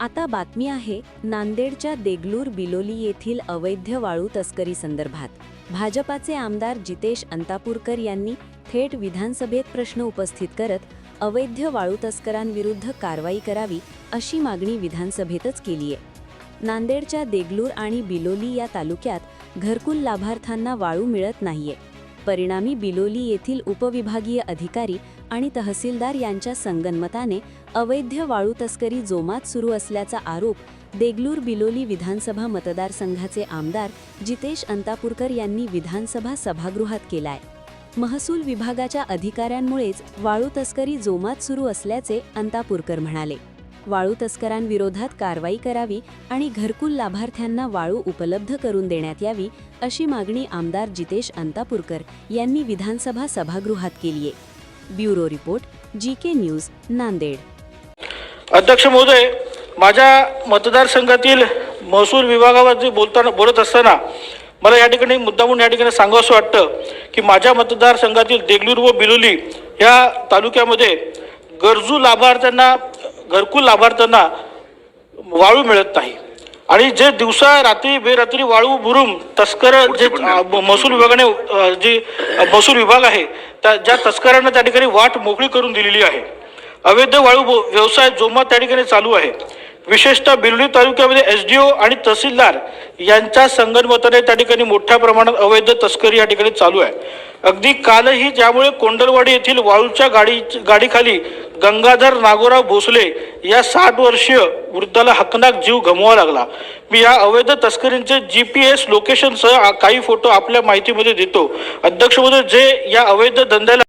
आता बातमी आहे नांदेडच्या देगलूर बिलोली येथील अवैध वाळू तस्करी संदर्भात. भाजपाचे आमदार जितेश अंतापूरकर यांनी थेट विधानसभेत प्रश्न उपस्थित करत अवैध वाळू तस्करांविरुद्ध कारवाई करावी अशी मागणी विधानसभेतच केली आहे नांदेडच्या देगलूर आणि बिलोली या तालुक्यात घरकुल लाभार्थ्यांना वाळू मिळत नाहीये. परिणामी बिलोली येथील उपविभागीय अधिकारी आणि तहसीलदार यांच्या संगनमताने अवैध वाळू तस्करी जोमात सुरू असल्याचा आरोप देगलूर बिलोली विधानसभा मतदारसंघाचे आमदार जितेश अंतापूरकर यांनी विधानसभा सभागृहात केलाय. महसूल विभागाच्या अधिकाऱ्यांमुळेच वाळू तस्करी जोमात सुरू असल्याचे अंतापूरकर म्हणाले. वाळू तस्करांविरोधात कारवाई करावी आणि घरकुल लाभार्थ्यांना वाळू उपलब्ध करून देण्यात यावी अशी मागणी आमदार जितेश अंतापूरकर यांनी विधानसभा सभागृहात केली आहे. Bureau report G K news Nanded. अध्यक्ष महोदय माझ्या मतदारसंघातील महसूल विभागावरती बोलताना बोलत असताना मला या ठिकाणी मुद्दामून या ठिकाणी सांगावंसं वाटतं की माझ्या मतदारसंघातील देगलूर व बिलोली या तालुक्यामध्ये गरजू लाभार्थ्यांना घरकुल लाभार्थ्यांना वाळू मिळत नाही. आणि जे दिवसा रात्री बेरात्री वाळू बुरून तस्कर जे महसूल विभागाने जी महसूल विभाग आहे त्या ज्या तस्करांना त्या ठिकाणी वाट मोकळी करून दिलेली आहे. अवैध वाळू व्यवसाय जोमात त्या ठिकाणी चालू आहे. विशेषतः बिलोली तालुक्यामध्ये एस डी ओ आणि तहसीलदार यांच्या संगनमताने त्या ठिकाणी मोठ्या प्रमाणात अवैध तस्करी या ठिकाणी चालू आहे. अगदी कालही ज्यामुळे कोंडलवाडी येथील वाळूच्या गाडी गाडीखाली गंगाधर नागोराव भोसले या साठ वर्षीय वृद्धाला हकनाक जीव गमवावा लागला. मी या अवैध तस्करींचे जी पी एस लोकेशनसह काही फोटो आपल्या माहितीमध्ये देतो. अध्यक्ष जे या अवैध धंद्याला